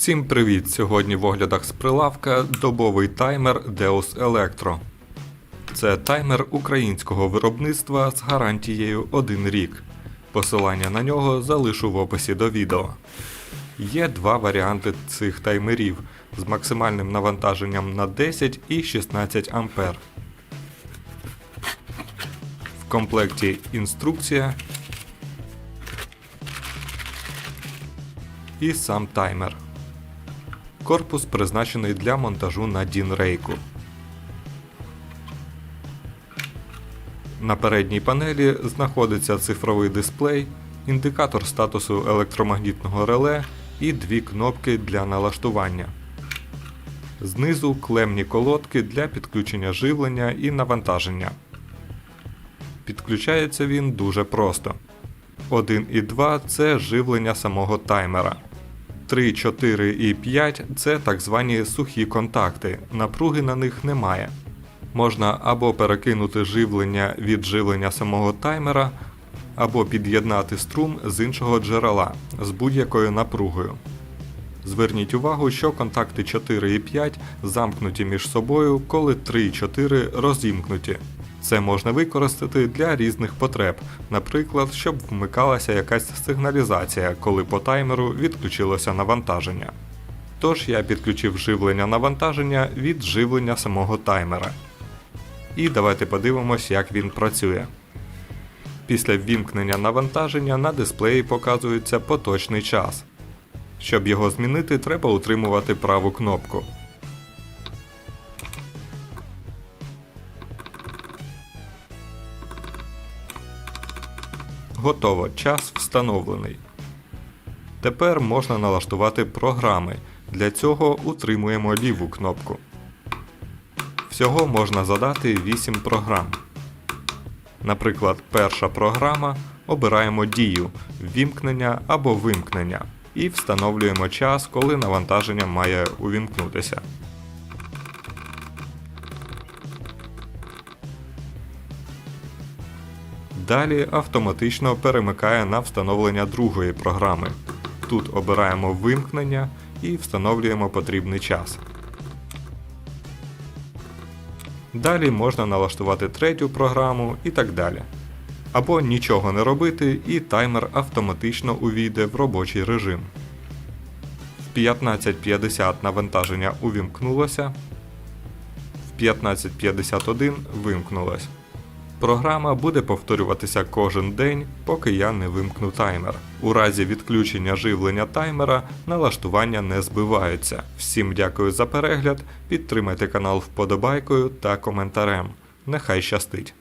Всім привіт! Сьогодні в оглядах з прилавка добовий таймер Deus Electro. Це таймер українського виробництва з гарантією 1 рік. Посилання на нього залишу в описі до відео. Є два варіанти цих таймерів з максимальним навантаженням на 10 і 16 А. В комплекті інструкція і сам таймер. Корпус призначений для монтажу на дінрейку. На передній панелі знаходиться цифровий дисплей, індикатор статусу електромагнітного реле і дві кнопки для налаштування. Знизу клемні колодки для підключення живлення і навантаження. Підключається він дуже просто. 1 і 2 це живлення самого таймера. 3, 4 і 5 це так звані сухі контакти, напруги на них немає. Можна або перекинути живлення від живлення самого таймера, або під'єднати струм з іншого джерела з будь-якою напругою. Зверніть увагу, що контакти 4 і 5 замкнуті між собою, коли 3 і 4 розімкнуті. Це можна використати для різних потреб, наприклад, щоб вмикалася якась сигналізація, коли по таймеру відключилося навантаження. Тож я підключив живлення навантаження від живлення самого таймера. І давайте подивимось, як він працює. Після ввімкнення навантаження на дисплеї показується поточний час. Щоб його змінити, треба утримувати праву кнопку. Готово, час встановлений. Тепер можна налаштувати програми. Для цього утримуємо ліву кнопку. Всього можна задати 8 програм. Наприклад, перша програма обираємо дію ввімкнення або вимкнення і встановлюємо час, коли навантаження має увімкнутися. Далі автоматично перемикає на встановлення другої програми. Тут обираємо вимкнення і встановлюємо потрібний час. Далі можна налаштувати третю програму і так далі. Або нічого не робити, і таймер автоматично увійде в робочий режим. В 15.50 навантаження увімкнулося, в 15.51 вимкнулось. Програма буде повторюватися кожен день, поки я не вимкну таймер. У разі відключення живлення таймера налаштування не збиваються. Всім дякую за перегляд, підтримайте канал вподобайкою та коментарем. Нехай щастить!